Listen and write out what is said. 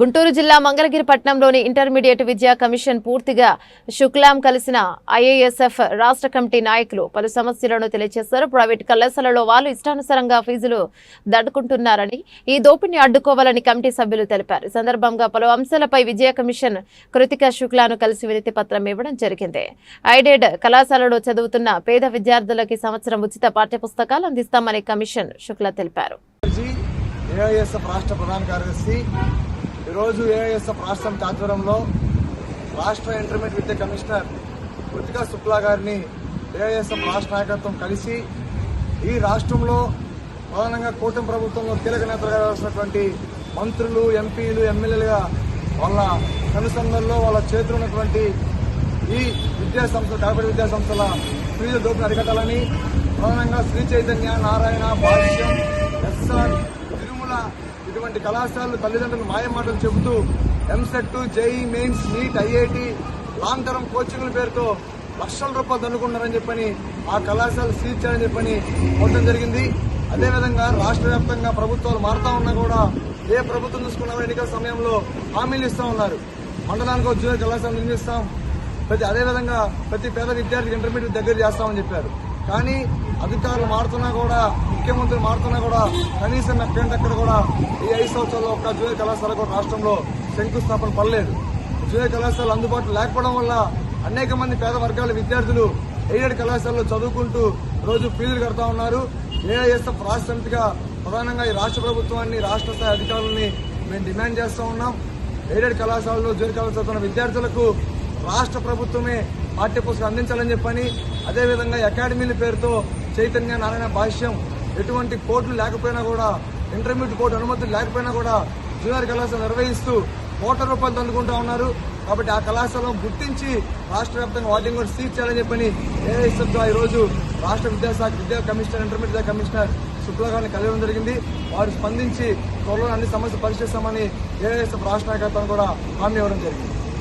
గుంటూరు జిల్లా మంగళగిరి పట్నంలోని ఇంటర్మీడియట్ విద్యా కమిషన్ పూర్తిగా శుక్లాం కలిసిన ఐఏఎస్ఎఫ్ రాష్ట్ర కమిటీ నాయకులు పలు సమస్యలను తెలియజేశారు ప్రైవేట్ కళాశాలలో వాళ్ళు ఇష్టానుసారంగా ఫీజులు దడుకుంటున్నారని ఈ దోపిడిని అడ్డుకోవాలని కమిటీ సభ్యులు తెలిపారు. ఈ సందర్భంగా పలు అంశాలపై విద్యా కమిషన్ కృతిక శుక్లాను కలిసి వినతి పత్రం ఇవ్వడం జరిగింది. ఐడెడ్ కళాశాలలో చదువుతున్న పేద విద్యార్థులకి సంవత్సరం ఉచిత పాఠ్యపుస్తకాలు అందిస్తామని కమిషన్ శుక్లా తెలిపారు. రాష్ట్ర ప్రధాన కార్యదర్శి ఈరోజు ఏఐఎస్ఎఫ్ రాష్ట్రం ఆధ్వర్యంలో రాష్ట్ర ఇంటర్మీడియట్ విద్యా కమిషనర్ కృతికా శుక్లా గారిని ఏఐఎస్ఎఫ్ రాష్ట్ర నాయకత్వం కలిసి ఈ రాష్ట్రంలో ప్రధానంగా కూటమి ప్రభుత్వంలో కీలక నేతలుగా వ్యవహరిస్తున్నటువంటి మంత్రులు ఎంపీలు ఎమ్మెల్యేలుగా వాళ్ళ కనుసంధంలో వాళ్ళ చేతులు ఉన్నటువంటి ఈ విద్యా సంస్థ కార్పొరేట్ విద్యా సంస్థల ఫీజు దోపిని అరికట్టాలని ప్రధానంగా శ్రీ చైతన్య నారాయణ భాష్యం ఇటువంటి కళాశాలలు తల్లిదండ్రులు మాయం మాటలు చెబుతూ EAMCET JEE Mains NEET IIT long term కోచింగ్ల పేరుతో లక్షల రూపాయలు దండుకున్నారని చెప్పని ఆ కళాశాలలు సీజ్ చేయాలని చెప్పని కోరడం జరిగింది. అదేవిధంగా రాష్ట్ర వ్యాప్తంగా ప్రభుత్వాలు మారుతా ఉన్నా కూడా ఏ ప్రభుత్వం చూసుకున్నా ఎన్నికల సమయంలో హామీలు ఇస్తా ఉన్నారు. మండలానికి వచ్చిన కళాశాల నిర్మిస్తాం. ప్రతి అదేవిధంగా ప్రతి పేద విద్యార్థికి ఇంటర్మీడియట్ దగ్గర చేస్తామని చెప్పారు. కానీ అధికారులు మారుతున్నా కూడా ముఖ్యమంత్రి మారుతున్నా కూడా కనీసం ఎక్కడంటే కూడా ఈ ఐదు సంవత్సరాల్లో ఒక్క జూనియర్ కళాశాల కూడా రాష్ట్రంలో శంకుస్థాపన పడలేదు. జూనియర్ కళాశాల అందుబాటులో లేకపోవడం వల్ల అనేక మంది పేద వర్గాల విద్యార్థులు ఎయిడెడ్ కళాశాలలో చదువుకుంటూ రోజు ఫీజులు కడతా ఉన్నారు. ఏఐఎస్ఎఫ్ రాష్ట్ర సమితిగా ప్రధానంగా ఈ రాష్ట్ర ప్రభుత్వాన్ని రాష్ట్ర స్థాయి అధికారులని మేము డిమాండ్ చేస్తూ ఉన్నాం. ఎయిడెడ్ కళాశాలలో జూనియర్ కళాశాల చదువుతున్న విద్యార్థులకు రాష్ట్ర ప్రభుత్వమే పాఠ్యపుస్తకం అందించాలని చెప్పని అదేవిధంగా అకాడమీల పేరుతో చైతన్య నారాయణ భాష్యం ఎటువంటి కోర్టులు లేకపోయినా కూడా ఇంటర్మీడియట్ కోర్టు అనుమతులు లేకపోయినా కూడా జూనియర్ కళాశాల నిర్వహిస్తూ కోట్ల రూపాయలు తల్లుకుంటా ఉన్నారు. కాబట్టి ఆ కళాశాలను గుర్తించి రాష్ట్ర వ్యాప్తంగా వాటిని కూడా సీజ్ చేయాలని చెప్పని ఏఐసీతో ఈరోజు రాష్ట్ర విద్యాశాఖ విద్యా కమిషనర్ ఇంటర్మీడియట్ కమిషనర్ శుక్లా గారిని కలవడం జరిగింది. వారు స్పందించి త్వరలో అన్ని సమస్యలు పరిశీలిస్తామని ఏఐఎస్ఎఫ్ రాష్ట్ర నాయకత్వం కూడా హామీ ఇవ్వడం జరిగింది.